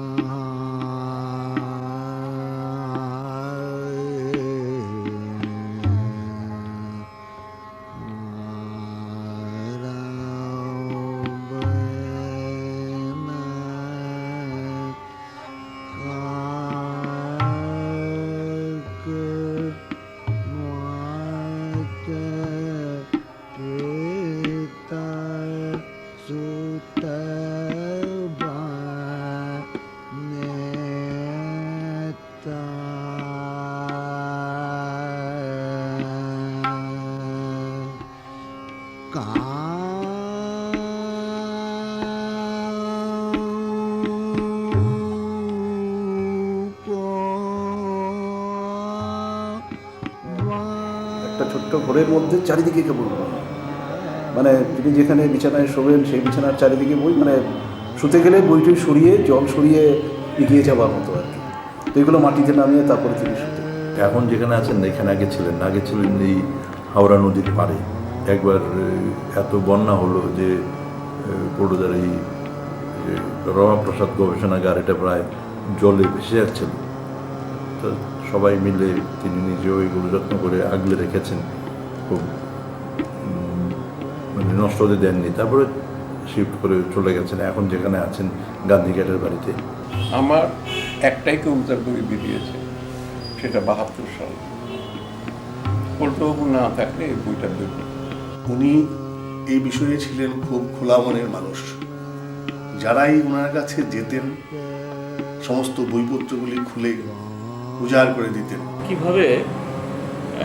uh... একটা ছোট্ট ঘরের মধ্যে চারিদিকে কেবল। মানে তিনি যেখানে বিছানায় শোবেন সেই বিছানার চারিদিকে বই মানে শুতে গেলে বইটি সরিয়ে জল সরিয়ে এগিয়ে যাওয়ার মতো আর কি। তো এগুলো মাটিতে নামিয়ে তারপরে তিনি শুতেন। এখন যেখানে আছেন এখানে আগে ছিলেন। আগে ছিলেন এই হাওড়া নদীর পাড়ে। একবার এত বন্যা হলো যে পড়ুদার এই রমাপ্রসাদ গবেষণাগার, এটা প্রায় জলে ভেসে যাচ্ছিল তো সবাই মিলে তিনি নিজেও এগুলো যত্ন করে আগলে রেখেছেন। খুব মানে নষ্ট হতে দেননি। তারপরে শিফট করে চলে গেছেন। এখন যেখানে আছেন গান্ধীঘাটের বাড়িতে। আমার একটাই কবিতার বই বেরিয়েছে সেটা বাহাত্তর সাল। পল্টবাবু না থাকলে এই বইটা বের হতো না। উনি এই বিষয়ে ছিলেন খুব খোলা মনের মানুষ। যারাই ওনার কাছে যেতেন, সমস্ত বইপত্রগুলি খুলে উজাড় করে দিতেন। কীভাবে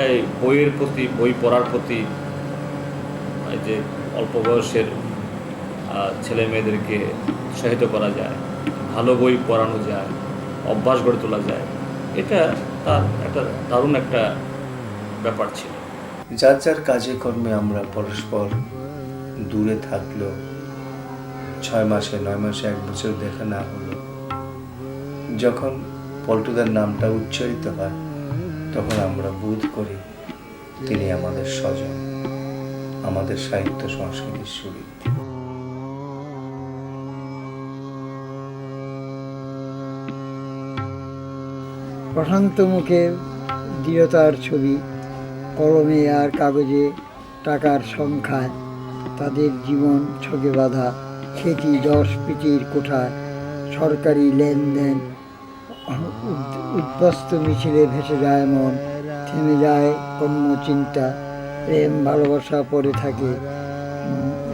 এই বইয়ের প্রতি, বই পড়ার প্রতি, এই যে অল্প বয়সের ছেলে মেয়েদেরকে উৎসাহিত করা যায়, ভালো বই পড়ানো যায়, অভ্যাস গড়ে তোলা যায়, এটা তার একটা দারুণ একটা ব্যাপার ছিল। যার যার কাজে কর্মে আমরা পরস্পর দূরে থাকলেও ছয় মাসে, নয় মাসে এক বছর দেখা না হলো, যখন পল্টুদার নামটা উচ্চারিত হয়, তখন আমরা বোধ করি তিনি আমাদের স্বজন, আমাদের সাহিত্য সংস্কৃতির শরীর। প্রশান্ত মুখের দৃঢ়তার ছবি কলমে আর কাগজে টাকার সংখ্যায় তাদের জীবন ছকে বাঁধা। খেতি দশ পিটির কোঠায় সরকারি লেনদেন উদ- উদ্বস্ত মিছিলে ভেসে যায় মন, থেমে যায় কর্মচিন্তা, প্রেম, ভালোবাসা পড়ে থাকে।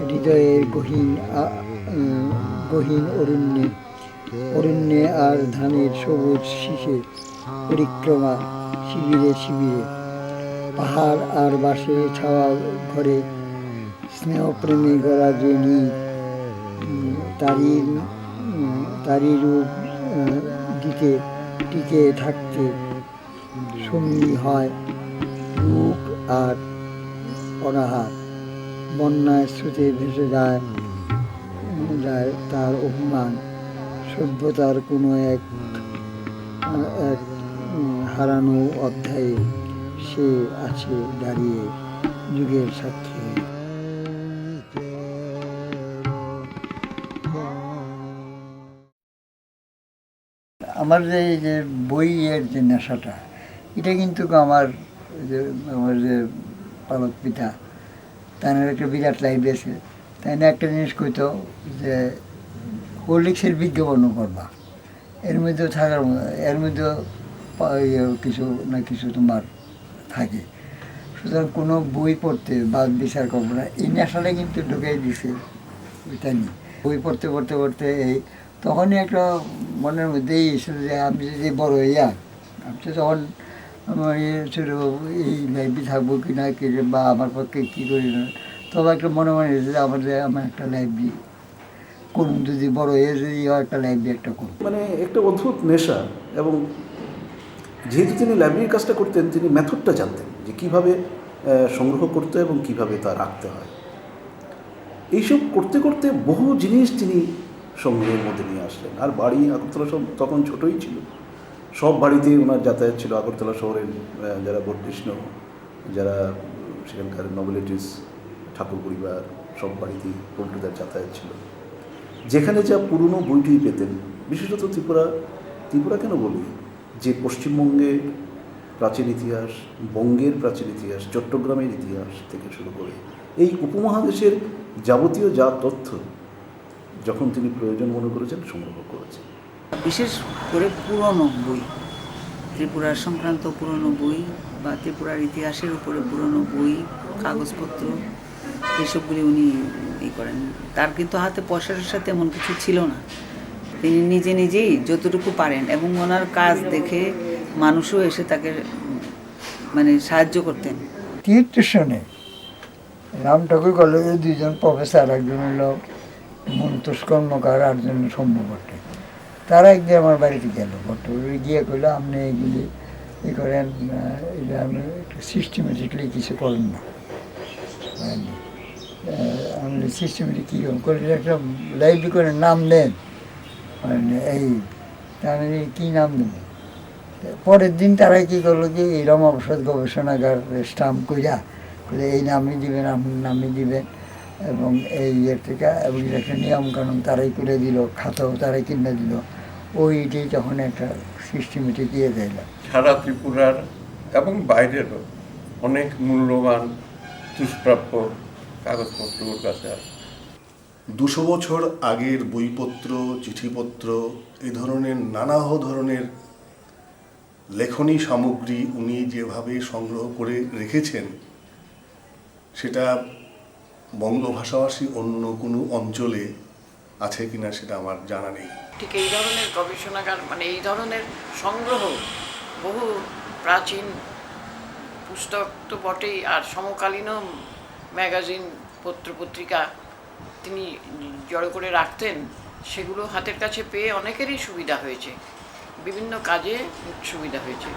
হৃদয়ের গহীন গহীন অরণ্যে অরণ্যে আর ধানের সবুজ শীষে পরিক্রমা শিবিরে শিবিরে। পাহাড় আর বাসে ছাওয়া ঘরে স্নেহপ্রেমে গড়া যে উম, তারই তারই রূপ দিতে টিকে থাকতে সঙ্গী হয় রূপ আর অনাহার। বন্যায় স্রোতে ভেসে যায় যায় তার অভিমান। সভ্যতার কোনো এক এক হারানো অধ্যায়ে সে আছে দাঁড়িয়ে যুগের হয়ে। আমার যে, এই যে বইয়ের যে নেশাটা, এটা কিন্তু আমার যে আমার যে পালক পিতা, তার একটা বিরাট লাইব্রেরি আছে তাই না, একটা জিনিস কইতো যে, হরলিক্সের বিজ্ঞাপনও করবা এর মধ্যেও থাকার এর মধ্যেও ইয়ে কিছু না কিছু তোমার থাকে। সুতরাং কোনো বই পড়তে বা বিচার করব না। এই নেশাটা কিন্তু ঢুকিয়ে দিছে। ওইটা নিয়ে। বই পড়তে পড়তে পড়তে এই তখনই একটা মনের মধ্যেই এসেছিল যে আমি যদি বড় হইয়া, আমি তো তখন আমার ইয়ে ছিল, এই লাইব্রেরি থাকব কি না, কি বা আমার পক্ষে কী করি না। তবে একটা মনে মনে হয়েছে যে আমার যে আমার একটা লাইব্রেরি করুন যদি বড় হয়ে যদি একটা লাইব্রেরি একটা করুন মানে একটা অদ্ভুত নেশা এবং যেহেতু তিনি লাইব্রেরির কাজটা করতেন, তিনি মেথডটা জানতেন যে কীভাবে সংগ্রহ করতে এবং কীভাবে তা রাখতে হয়। এইসব করতে করতে বহু জিনিস তিনি সংগ্রহের মধ্যে নিয়ে আসলেন। আর বাড়ি আগরতলা সব তখন ছোটই ছিল। সব বাড়িতে ওনার যাতায়াত ছিল আগরতলা শহরের যারা বর্ধিষ্ণ যারা সেখানকার নবেলিটিস ঠাকুর পরিবার, সব বাড়িতেই পল্টুদার যাতায়াত ছিল। যেখানে যা পুরনো বইটি পেতেন, বিশেষত ত্রিপুরা ত্রিপুরা কেন বলি যে পশ্চিমবঙ্গের প্রাচীন ইতিহাস, বঙ্গের প্রাচীন ইতিহাস, চট্টগ্রামের ইতিহাস থেকে শুরু করে এই উপমহাদেশের যাবতীয় যা তথ্য যখন তিনি প্রয়োজন মনে করেছেন সংগ্রহ করেছেন। বিশেষ করে পুরনো বই ত্রিপুরার সংক্রান্ত পুরনো বই বা ত্রিপুরার ইতিহাসের উপরে পুরনো বই, কাগজপত্র, এসবগুলি উনি ই করেন। তার কিন্তু হাতে পয়সা টয়সা তেমন কিছু ছিল না। তিনি নিজে নিজেই যতটুকু পারেন এবং ওনার কাজ দেখে মানুষও এসে তাকে মানে সাহায্য করতেন। সনে রাম ঠাকুর কলেজের দুইজন প্রফেসর, একজন হলো মন্তোষ কর্মকার আর একজন সৌম্য ভট্ট। তারা একদিন আমার বাড়িতে গেল, ভট্ট গিয়ে কইলো, আপনি এগুলি ই করেন এটা সিস্টেমেটিকলি কিছু করেন না। আমি সিস্টেমেটিক কী করে একটা লাইব্রেরি করে নাম দেন? এই, তাহলে কী নাম দেবেন পরের দিন তারা কি করল যে এই রমাপ্রসাদ গবেষণাগার স্টাম্প কইরা করে এই নামই দিবেন, আপনার নামই দিবেন। এবং এই ইয়ের থেকে এবং একটা নিয়ম কানুন তারাই করে দিল, খাতাও তারাই কিনে দিল। ওইটাই তখন একটা সিস্টেমেটিক ইয়ে দিল সারা ত্রিপুরার এবং বাইরেরও অনেক মূল্যবান দুষ্প্রাপ্য কাগজপত্র ওর কাছে আছে দুশো বছর আগের বইপত্র, চিঠিপত্র এই ধরনের নানা ধরনের লেখনী সামগ্রী উনি যেভাবে সংগ্রহ করে রেখেছেন, সেটা বঙ্গ ভাষাভাষী অন্য কোনো অঞ্চলে আছে কিনা সেটা আমার জানা নেই। ঠিক এই ধরনের গবেষণাগার মানে এই ধরনের সংগ্রহ বহু প্রাচীন পুস্তক তো বটেই, আর সমকালীনও ম্যাগাজিন পত্রপত্রিকা তিনি জড়ো করে রাখতেন সেগুলো হাতের কাছে পেয়ে অনেকেরই সুবিধা হয়েছে। বিভিন্ন কাজে সুবিধা হয়েছে।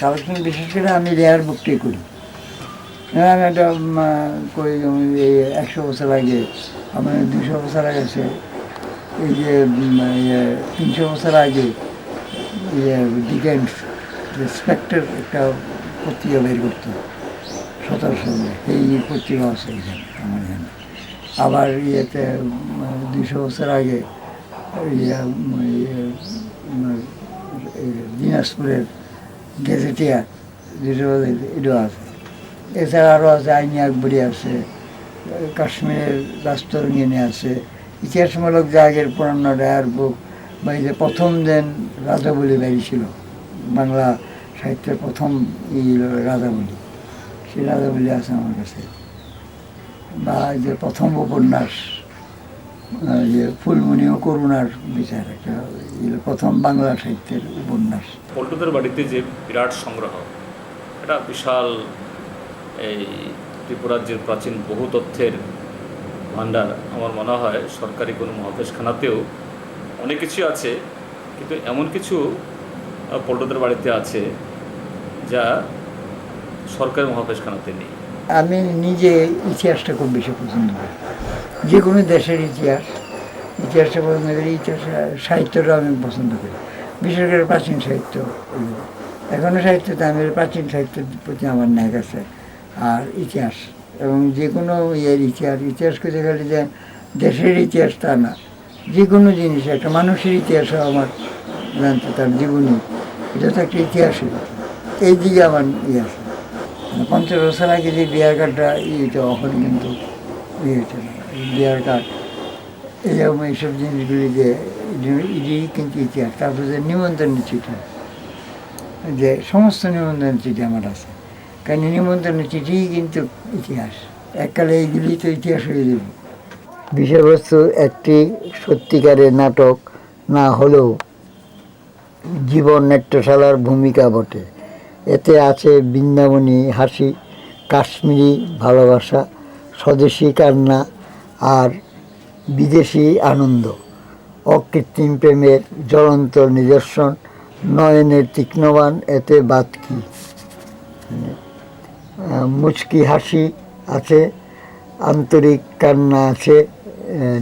কালেকশন বিশেষ করে আমি রেয়ার বুকটাই করি। হ্যাঁ, আমি একটা করি একশো বছর আগে আমার দুশো বছর আগে আছে। এই যে তিনশো বছর আগে ইয়ে ডিকেন্স স্পেক্টার একটা পত্রিকা বের করতো সতেরোশো এই পত্রিকা আছে এখানে আমার এখানে। আবার ইয়েতে দুশো বছর আগে ইয়ে, দিনাজপুরের গেজেটিয়া দুটো এটাও আছে। এছাড়া আরও আছে আইনি আকবরী আছে কাশ্মীরের রাজতরঙ্গিনী আছে। ইতিহাসমূলক যে আগের পুরানো ডায়ার বুক বা এই যে প্রথম দিন রাজাবলি বেরিয়েছিল বাংলা সাহিত্যের প্রথম ই রাজাবলি সেই রাজা রাজাবলি আছে আমার কাছে। বা যে প্রথম উপন্যাস যে ফুলমণি ও করুণার বিচার, একটা প্রথম বাংলা সাহিত্যের উপন্যাস। পল্টুদের বাড়িতে যে বিরাট সংগ্রহ, এটা বিশাল এই ত্রিপুরাজ্যের প্রাচীন বহু তথ্যের ভাণ্ডার। আমার মনে হয় সরকারি কোনো মহাদেশখানাতেও অনেক কিছু আছে, কিন্তু এমন কিছু পল্টুদের বাড়িতে আছে যা সরকারি মহাদেশখানাতে নেই। আমি নিজে ইতিহাসটা খুব বেশি পছন্দ করি। যে কোনো দেশের ইতিহাস, ইতিহাসটা পছন্দ করি, ইতিহাস সাহিত্যটা আমি পছন্দ করি। বিশেষ করে প্রাচীন সাহিত্য। এখনও সাহিত্যতে আমি প্রাচীন সাহিত্যের প্রতি আমার ন্যাক আছে। আর ইতিহাস এবং যে কোনো ইয়ের ইতিহাস ইতিহাস করতে গেলে যে দেশের ইতিহাস তা না। যে কোনো জিনিস, একটা মানুষের ইতিহাসও আমার জানতে তার জীবনী, এটা তো একটা ইতিহাসই। এই দিকে আমার ইয়ে আছে। পঞ্চাশ বছর আগে যে বিয়ার কার্ডটা ইয়েটা এখন কিন্তু ইয়ে হচ্ছে না। বিয়ার কার্ড এরকম এইসব জিনিসগুলি যে এটি কিন্তু ইতিহাস, তারপরে যে নিমন্ত্রণ চিঠি, যে সমস্ত নিমন্ত্রণ চিঠি আমার আছে। কারণ নিমন্ত্রণ চিঠি কিন্তু ইতিহাস। এককালে এইগুলি তো ইতিহাস হয়ে যাবে। বিষয়বস্তু একটি সত্যিকারের নাটক না হলেও জীবন নাট্যশালার ভূমিকা বটে। এতে আছে বৃন্দাবনী, হাসি, কাশ্মীরি ভালোবাসা, স্বদেশী কান্না আর বিদেশি আনন্দ। অকৃত্রিম প্রেমের জ্বলন্ত নিদর্শন নয়নের তীক্ষ্ণবান এতে বাদ কি? মুচকি হাসি আছে, আন্তরিক কান্না আছে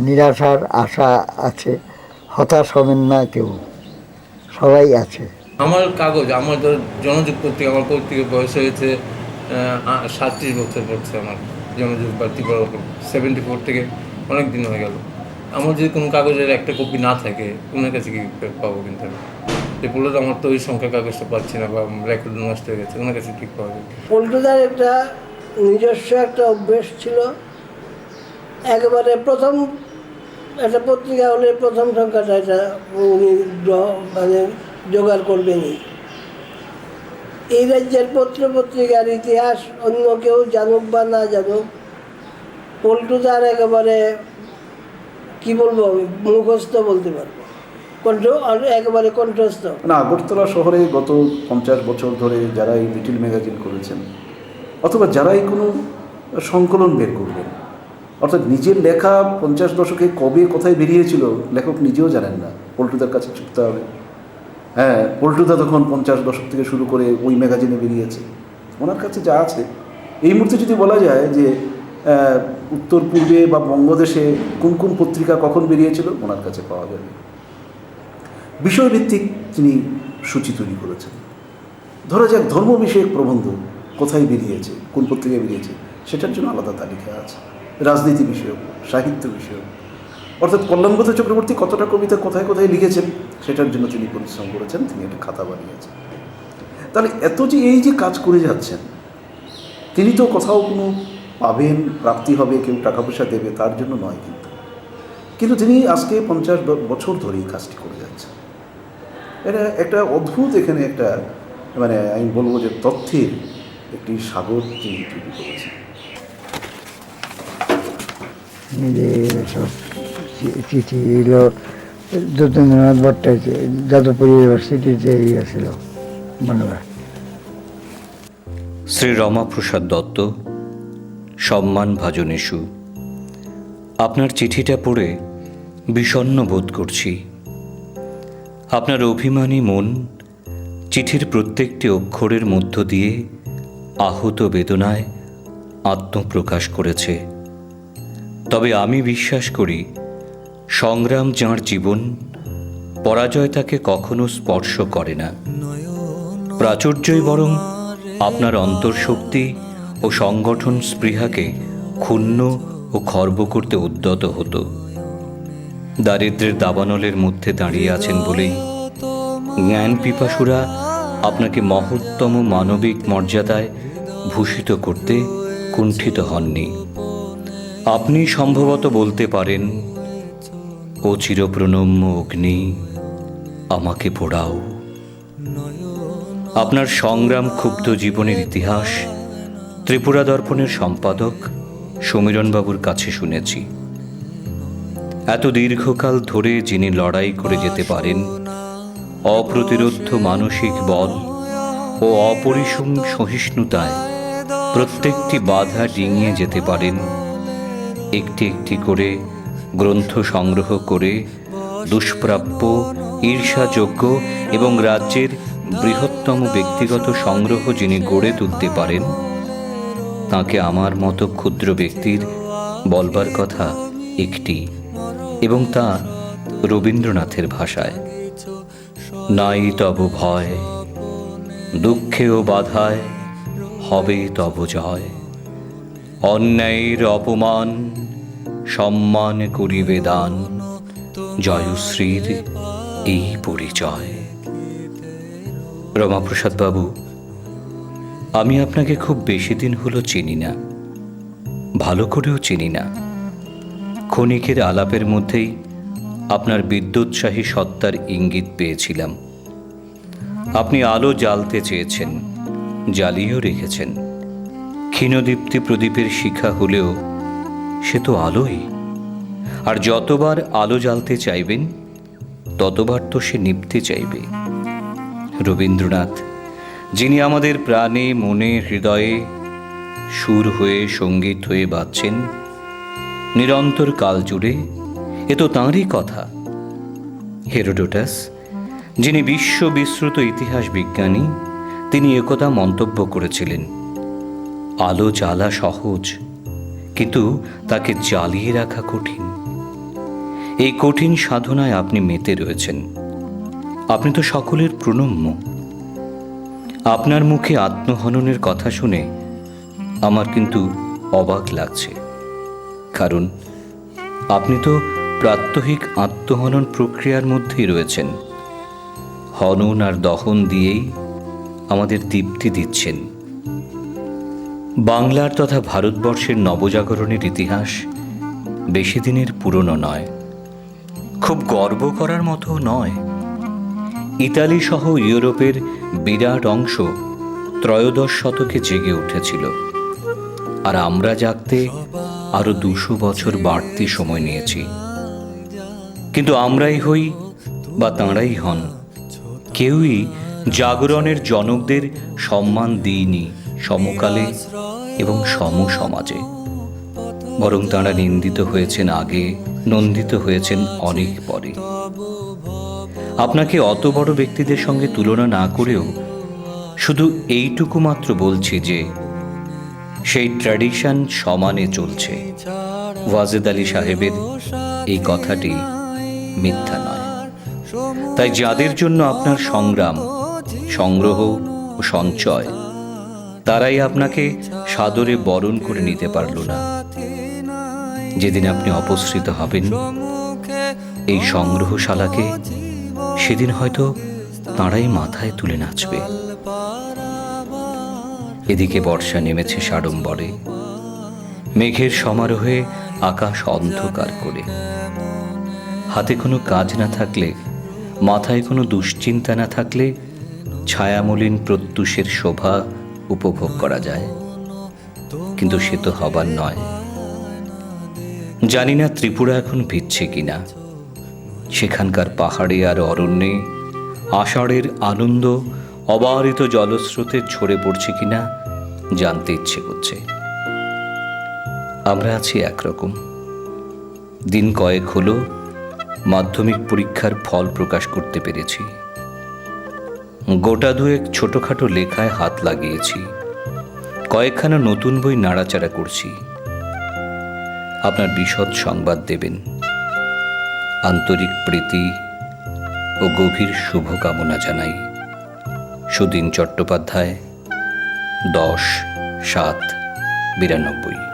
নিরাশার আশা আছে, হতাশ হবেন না কেউ। সবাই আছে। আমার কাগজ, আমার ধর জনযুগ পত্রিকা, আমার পত্রিকা বয়স হয়েছে সাতত্রিশ বছর পড়ছে আমার জনযুগ বা সেভেন্টি ফোর থেকে অনেক দিন হয়ে গেল। আমার যদি কোনো কাগজের একটা কপি না থাকে ওনার কাছে কি পাবো কিন্তু আমি? যে বলল আমার তো ওই সংখ্যা কাগজটা পাচ্ছি না বা রেকর্ড নষ্ট হয়ে গেছে ওনার কাছে ঠিক পাওয়া যাবে পল্টুদার একটা নিজস্ব একটা অভ্যেস ছিল। একেবারে প্রথম একটা পত্রিকা হলে প্রথম সংখ্যাটা এটা উনি মানে জোগাড় করবেনই এই রাজ্যের পত্র পত্রিকার ইতিহাস অন্য কেউ জানুক বা না জানুক, পল্টুদার একেবারে কি বলব আমি মুখস্থ বলতে পারব। কণ্ঠ একেবারে কণ্ঠস্থ। মানে আগরতলা শহরে গত পঞ্চাশ বছর ধরে যারা এই লিটিল ম্যাগাজিন করেছেন, অথবা যারাই কোনো সংকলন বের করবেন, অর্থাৎ নিজের লেখা পঞ্চাশ দশকে কবে কোথায় বেরিয়েছিল, লেখক নিজেও জানেন না। পল্টুদের কাছে ছুটতে হবে। হ্যাঁ পল্টুদা তখন পঞ্চাশ দশক থেকে শুরু করে ওই ম্যাগাজিনে বেরিয়েছে। ওনার কাছে যা আছে, এই মুহূর্তে যদি বলা যায় যে উত্তর পূর্বে বা বঙ্গদেশে কোন কোন পত্রিকা কখন বেরিয়েছিল, ওনার কাছে পাওয়া যাবে। বিষয়ভিত্তিক তিনি সূচি তৈরি করেছেন। ধরা যাক ধর্ম বিষয়ক প্রবন্ধ কোথায় বেরিয়েছে, কোন পত্রিকায় বেরিয়েছে, সেটার জন্য আলাদা তালিকা আছে। রাজনীতি বিষয়ক, সাহিত্য বিষয়ক। অর্থাৎ কল্যাণবোধ চক্রবর্তী কতটা কবিতা কোথায় কোথায় লিখেছেন সেটার জন্য তিনি পরিশ্রম করেছেন, তিনি একটা খাতা বানিয়েছেন। তাহলে এত যে এই যে কাজ করে যাচ্ছেন, তিনি তো কোথাও কোনো পাবেন, প্রাপ্তি হবে, কেউ টাকা পয়সা দেবে, তার জন্য নয় কিন্তু। কিন্তু তিনি আজকে পঞ্চাশ বছর ধরে এই কাজটি করে যাচ্ছেন। এটা একটা অদ্ভুত এখানে একটা মানে আমি বলব যে তথ্যের একটি সাগর তিনি তৈরি করেছেন নিজের চিঠি এগুলো যতীন্দ্রনাথ ভট্টাচার্য, যাদবপুর ইউনিভার্সিটিতে ইয়ে হয় শ্রী রমাপ্রসাদ দত্ত, সম্মান ভাজনেশু, আপনার চিঠিটা পড়ে বিষণ্ণ বোধ করছি। আপনার অভিমানী মন চিঠির প্রত্যেকটি অক্ষরের মধ্য দিয়ে আহত বেদনায় আত্মপ্রকাশ করেছে। তবে আমি বিশ্বাস করি সংগ্রাম যাঁর জীবন, পরাজয় তাকে কখনো স্পর্শ করে না। প্রাচুর্যই বরং আপনার অন্তর্শক্তি ও সংগঠন স্পৃহাকে ক্ষুণ্ণ ও খর্ব করতে উদ্যত হতো। দারিদ্রের দাবানলের মধ্যে দাঁড়িয়ে আছেন বলেই জ্ঞান পিপাসুরা আপনাকে মহত্তম মানবিক মর্যাদায় ভূষিত করতে কুণ্ঠিত হননি। আপনি সম্ভবত বলতে পারেন ও চিরপ্রণম্য অগ্নি, আমাকে পোড়াও। আপনার সংগ্রাম ক্ষুব্ধ জীবনের ইতিহাস, ত্রিপুরা দর্পণের সম্পাদক সমীরণবাবুর কাছে শুনেছি। এত দীর্ঘকাল ধরে যিনি লড়াই করে যেতে পারেন অপ্রতিরোধ্য মানসিক বল ও অপরিসম সহিষ্ণুতায় প্রত্যেকটি বাধা ডিঙিয়ে যেতে পারেন, একটি একটি করে গ্রন্থ সংগ্রহ করে দুষ্প্রাপ্য, ঈর্ষাযোগ্য এবং রাজ্যের বৃহত্তম ব্যক্তিগত সংগ্রহ যিনি গড়ে তুলতে পারেন, তাকে আমার মতো ক্ষুদ্র ব্যক্তির বলবার কথা একটি এবং তা রবীন্দ্রনাথের ভাষায়। নাই তব ভয়, দুঃখে ও বাধায় হবে তব জয়। অন্যায়ের অপমান সম্মান করিবে দান। জয়শ্রীর এই পরিচয়। রমাপ্রসাদ বাবু আমি আপনাকে খুব বেশি দিন হলো চিনি না। ভালো করেও চিনি না। ক্ষণিকের আলাপের মধ্যেই আপনার বিদ্যুৎসাহী সত্তার ইঙ্গিত পেয়েছিলাম। আপনি আলো জ্বালতে চেয়েছেন, জ্বালিয়েও রেখেছেন। ক্ষীণদীপ্তি প্রদীপের শিখা হলেও সে তো আলোই। আর যতবার আলো জ্বালতে চাইবেন, ততবার তো সে নিভতে চাইবে। রবীন্দ্রনাথ, যিনি আমাদের প্রাণে, মনে, হৃদয়ে সুর হয়ে, সংগীত হয়ে বাজছেন নিরন্তর কাল জুড়ে, এ তো তাঁরই কথা। হেরোডোটাস, যিনি বিশ্ব বিশ্রুত ইতিহাস বিজ্ঞানী, তিনি একথা মন্তব্য করেছিলেন, আলো জ্বালা সহজ কিন্তু তাকে জ্বালিয়ে রাখা কঠিন। এই কঠিন সাধনায় আপনি মেতে রয়েছেন। আপনি তো সকলের প্রণম্য। আপনার মুখে আত্মহননের কথা শুনে আমার কিন্তু অবাক লাগছে। কারণ আপনি তো প্রাত্যহিক আত্মহনন প্রক্রিয়ার মধ্যেই রয়েছেন। হনন আর দহন দিয়েই আমাদের দীপ্তি দিচ্ছেন। বাংলার তথা ভারতবর্ষের নবজাগরণের ইতিহাস বেশি দিনের পুরনো নয়, খুব গর্ব করার মতো নয়। ইতালি সহ ইউরোপের বিরাট অংশ ত্রয়োদশ শতকে জেগে উঠেছিল। আর আমরা জাগতে আরও দুশো বছর বাড়তি সময় নিয়েছি। কিন্তু আমরাই হই বা তাঁরাই হন, কেউই জাগরণের জনকদের সম্মান দিইনি, সমকালে এবং সম সমাজে বরং তাঁরা নিন্দিত হয়েছেন আগে, নন্দিত হয়েছেন অনেক পরে। আপনাকে অত বড় ব্যক্তিদের সঙ্গে তুলনা না করেও শুধু এইটুকু মাত্র বলছি যে, সেই ট্র্যাডিশন সমানে চলছে। ওয়াজেদ আলী সাহেবের এই কথাটি মিথ্যা নয়। তাই যাদের জন্য আপনার সংগ্রাম, সংগ্রহ ও সঞ্চয়, তারাই আপনাকে সাদরে বরণ করে নিতে পারল না। যেদিন আপনি অপসৃত হবেন, এই সংগ্রহশালাকে, সেদিন হয়তো তাঁরাই মাথায় তুলে নাচবে। এদিকে বর্ষা নেমেছে সাড়ম্বরে, মেঘের সমারোহে আকাশ অন্ধকার করে। হাতে কোনো কাজ না থাকলে, মাথায় কোনো দুশ্চিন্তা না থাকলে, ছায়ামলিন প্রত্যুষের শোভা উপভোগ করা যায়। কিন্তু সে তো হবার নয়। জানি না ত্রিপুরা এখন ভিজছে কিনা। সেখানকার পাহাড়ে আর অরণ্যে আষাঢ়ের আনন্দ অবারিত জলস্রোতে ছড়ে পড়ছে কিনা জানতে ইচ্ছে করছে আমরা আছি একরকম। দিন কয়েক হলো মাধ্যমিক পরীক্ষার ফল প্রকাশ করতে পেরেছি। গোটা দুয়েক ছোটখাটো লেখায় হাত লাগিয়েছি। কয়েকখানা নতুন বই নাড়াচাড়া করছি। আপনার বিশদ সংবাদ দেবেন। আন্তরিক প্রীতি ও গভীর শুভকামনা জানাই। সুদিন চট্টোপাধ্যায়, দশ, সাত, বিরানব্বই।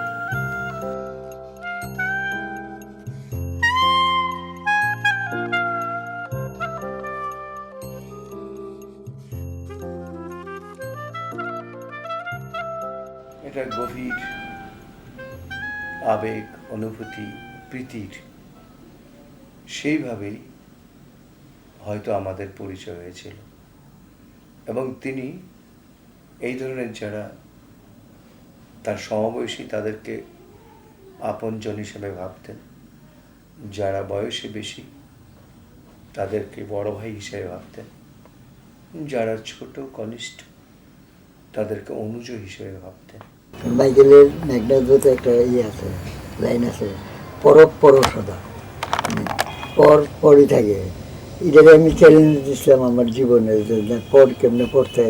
অনুভূতি প্রীতির। সেইভাবেই হয়তো আমাদের পরিচয় হয়েছিল। এবং তিনি এই ধরনের যারা তার সমবয়সী তাদেরকে আপনজন হিসেবে ভাবতেন, যারা বয়সে বেশি তাদেরকে বড় ভাই হিসেবে ভাবতেন, যারা ছোট, কনিষ্ঠ তাদেরকে অনুজ হিসেবে ভাবতেন। মাইকেলের একটা ইয়ে আছে। লাইন আছে। পর পর সদা মানে পর পরই থাকে। এটাকে আমি চ্যালেঞ্জ দিচ্ছিলাম আমার জীবনে যে পর কেমনে পড়তে